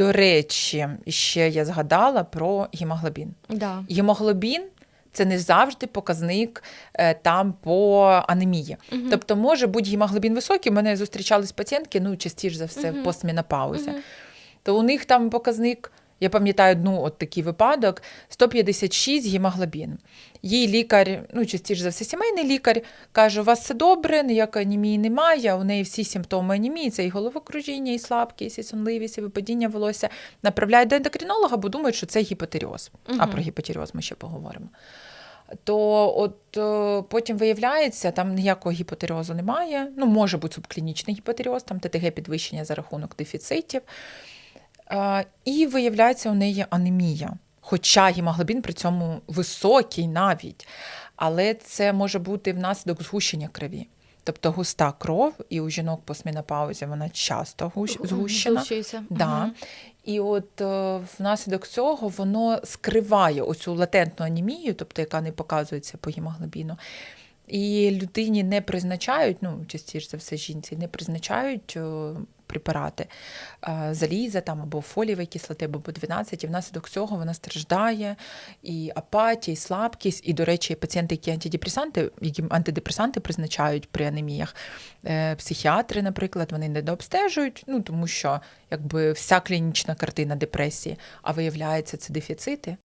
До речі, ще я згадала про гемоглобін. Да. Гемоглобін це не завжди показник е, там по анемії. Угу. Тобто, може бути гемоглобін високий. У мене зустрічались пацієнтки, ну частіше за все, угу. в постменопаузі. Угу. То у них там показник. Я пам'ятаю одну от такий випадок: 156 гемоглобін. Їй лікар, ну частіше за все, сімейний лікар каже: у вас все добре, ніякої анемії немає. У неї всі симптоми анемії, це і головокружіння, і слабкість, і сонливість, і випадіння волосся. Направляють до ендокринолога, бо думають, що це гіпотеріоз. А про гіпотеріоз ми ще поговоримо. То от е, потім виявляється, там ніякого гіпотеріозу немає. Ну, може бути субклінічний гіпотеріоз, там ТТГ підвищення за рахунок дефіцитів. І виявляється, у неї анемія. Хоча гемоглобін при цьому високий навіть. Але це може бути внаслідок згущення крові. Тобто густа кров, і у жінок по смінопаузі вона часто гущ- згущена. Да. Мгм. І от е, внаслідок цього воно скриває оцю латентну анемію, тобто яка не показується по гемоглобіну. І людині не призначають, ну частіше за все жінці, не призначають е, препарати е, заліза там або фолієвої кислоти, або B12, і внаслідок цього вона страждає, і апатія, і слабкість. І, до речі, пацієнти, які антидепресанти, які антидепресанти призначають при анеміях, е, психіатри, наприклад, вони не дообстежують, ну тому що якби вся клінічна картина депресії, а виявляється, це дефіцити.